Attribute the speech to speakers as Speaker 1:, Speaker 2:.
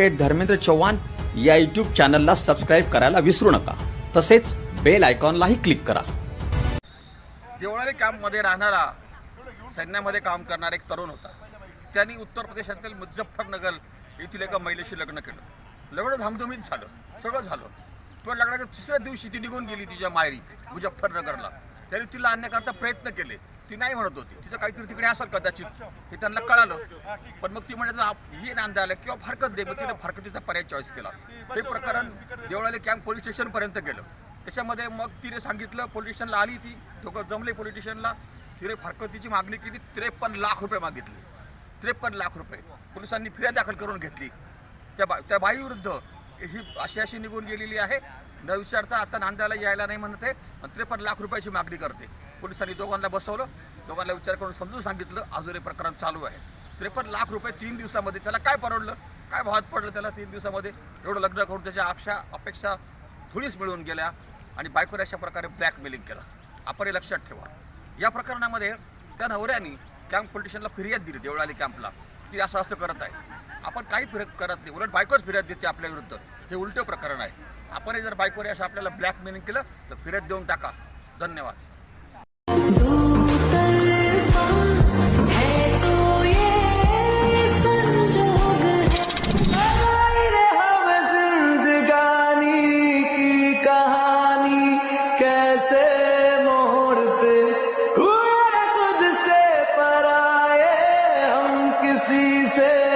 Speaker 1: Advocate Dharmendra Chavan या YouTube चॅनलला subscribe करायला विसरू नका. तसेच बेल आयकॉनलाही क्लिक करा.
Speaker 2: देवळाली कॅम्पमध्ये राहणारा सैन्यामध्ये काम करणारा एक तरुण होता. त्यांनी उत्तर प्रदेशातील मुझफ्फरनगर येथील एका महिलेशी लग्न केलं. लग्न धामधुमीत झालं सगळं झालं. पण लग्नाच्या तिसऱ्या दिवशी ती निघून गेली तिच्या मायरी मुझफ्फरनगरला. त्यांनी तिला आणण्याकरता प्रयत्न केले. ती नाही म्हणत होती. तिचं काहीतरी तिकडे असेल कदाचित. हे त्यांना कळालं. पण मग ती म्हणत "आप- ये नांदायला किंवा फारकत दे. मग तिने फारकतीचा पर्याय चॉईस केला. हे प्रकरण देवळाली कॅम्प पोलीस स्टेशनपर्यंत गेलं. त्याच्यामध्ये मग तिने सांगितलं पोलीस स्टेशनला आली ती. दोघं जमले पोलीस स्टेशनला तिने फारकतीची मागणी केली. त्रेपन्न लाख रुपये मागितले. त्रेपन्न लाख रुपये. पोलिसांनी फिर्याद दाखल करून घेतली. त्या बा त्या बाईविरुद्ध ही अशी अशी निघून गेलेली आहे. न विचारता आता नांदायला यायला नाही म्हणत आहे. आणि त्रेपन्न लाख रुपयाची मागणी करते. पोलिसांनी दोघांना बसवलं. दोघांना विचार करून समजून सांगितलं अजून हे प्रकरण चालू आहे. त्रेपन्न लाख रुपये तीन दिवसामध्ये त्याला काय परवडलं? काय भावात पडलं त्याला तीन दिवसामध्ये? एवढं लग्न करून त्याच्या अपेक्षा अपेक्षा थोडीच मिळून गेल्या आणि बायकोने अशा प्रकारे ब्लॅकमेलिंग केलं. आपण हे लक्षात ठेवा. या प्रकरणामध्ये त्या नवऱ्याने कॅम्प पोलिटिशनला फिर्याद दिली देवळाली कॅम्पला ती असं असं करत आहे. अपन काही फिरत फिर नाही. उलट बायकोच फिरत देते आपल्या विरुद्ध. हे उलटं प्रकरण आहे. आपण जर बायकोवर असं आपल्याला ब्लॅकमेलिंग केलं, तर टाका. धन्यवाद.
Speaker 3: से